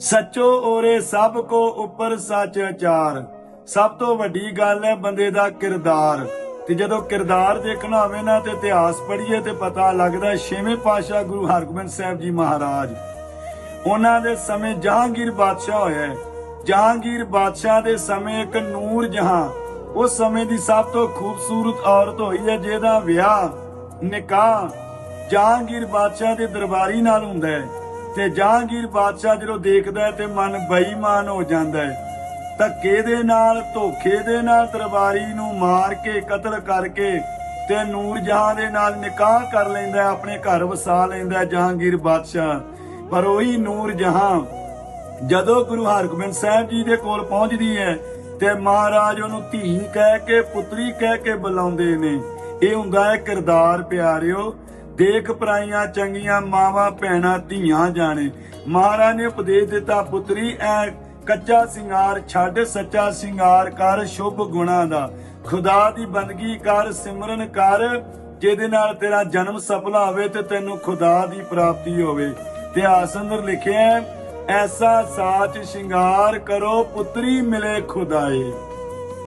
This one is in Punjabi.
ਸੱਚੋ ਓਰੇ ਸਭ ਕੋ ਉੱਪਰ ਸੱਚ ਅਚਾਰ ਸਭ ਤੋਂ ਵੱਡੀ ਗੱਲ ਹੈ ਬੰਦੇ ਦਾ ਕਿਰਦਾਰ। ਤੇ ਜਦੋਂ ਕਿਰਦਾਰ ਦੇਖਣਾ ਹੋਵੇ ਨਾ, ਤੇ ਇਤਿਹਾਸ ਪੜ੍ਹੀਏ ਤੇ ਪਤਾ ਲੱਗਦਾ ਹੈ ਛੇਵੇਂ ਪਾਤਸ਼ਾਹ ਗੁਰੂ ਹਰਗੋਬਿੰਦ ਸਾਹਿਬ ਜੀ ਮਹਾਰਾਜ। ਉਹਨਾਂ ਦੇ ਸਮੇਂ ਜਹਾਂਗੀਰ ਬਾਦਸ਼ਾਹ ਹੋਇਆ ਜਹਾਂਗੀਰ ਬਾਦਸ਼ਾਹ ਦੇ ਸਮੇਂ ਇੱਕ ਨੂਰ ਜਹਾਂ, ਉਸ ਸਮੇਂ ਦੀ ਸਭ ਤੋਂ ਖੂਬਸੂਰਤ ਔਰਤ ਹੋਈ ਹੈ, ਜਿਹਦਾ ਵਿਆਹ, ਨਿਕਾਹ ਜਹਾਂਗੀਰ ਬਾਦਸ਼ਾਹ ਦੇ ਦਰਬਾਰੀ ਨਾਲ ਹੁੰਦਾ ਹੈ। ਤੇ ਜਹਾਂਗੀਰ ਬਾਦਸ਼ਾਹ ਜਦੋਂ ਦੇਖਦਾ ਤੇ ਮਨ ਬੇਈਮਾਨ ਹੋ ਜਾਂਦਾ ਹੈ। ਧੱਕੇ ਦੇ ਨਾਲ, ਧੋਖੇ ਦੇ ਨਾਲ ਦਰਬਾਰੀ ਨੂੰ ਮਾਰ ਕੇ, ਕਤਲ ਕਰਕੇ ਤੇ ਨੂਰ ਜਹਾਂ ਦੇ ਨਾਲ ਨਿਕਾਹ ਕਰ ਲੈਂਦਾ ਆਪਣੇ ਘਰ ਵਸਾ ਲੈਂਦਾ ਜਹਾਂਗੀਰ ਬਾਦਸ਼ਾਹ। ਪਰ ਉਹੀ ਨੂਰ ਜਹਾਂ ਜਦੋਂ ਗੁਰੂ ਹਰਗੋਬਿੰਦ ਸਾਹਿਬ ਜੀ ਦੇ ਕੋਲ ਪਹੁੰਚਦੀ ਹੈ ਤੇ ਮਹਾਰਾਜ ਉਹਨੂੰ ਧੀ ਕਹਿ ਕੇ, ਪੁੱਤਰੀ ਕਹਿ ਕੇ ਬੁਲਾਉਂਦੇ ਨੇ। ਇਹ ਹੁੰਦਾ ਹੈ, ਕਿਰਦਾਰ ਪਿਆਰਿਓ ਦੇਖ ਪਰਾਈਆਂ ਚੰਗੀਆਂ, ਮਾਵਾਂ ਭੈਣਾਂ ਧੀਆਂ ਜਾਣੇ। ਮਹਾਰਾਜ ਨੇ ਉਪਦੇਸ਼ ਦਿੱਤਾ, ਪੁੱਤਰੀ, ਐ ਕੱਚਾ ਸਿੰਗਾਰ ਛੱਡ, ਸੱਚਾ ਸਿੰਗਾਰ ਕਰ ਸ਼ੁਭ ਗੁਣਾ ਦਾ। ਖੁਦਾ ਦੀ ਬੰਦਗੀ ਕਰ, ਸਿਮਰਨ ਕਰ, ਜਿਹਦੇ ਨਾਲ ਤੇਰਾ ਜਨਮ ਸਫਲਾ ਹੋਵੇ ਤੇ ਤੈਨੂੰ ਖੁਦਾ ਦੀ ਪ੍ਰਾਪਤੀ ਹੋਵੇ। ਇਤਿਹਾਸ ਅੰਦਰ ਲਿਖਿਆ ਐਸਾ ਸਾਚ ਸ਼ਿੰਗਾਰ ਕਰੋ, ਪੁੱਤਰੀ ਮਿਲੇ ਖੁਦਾਏ।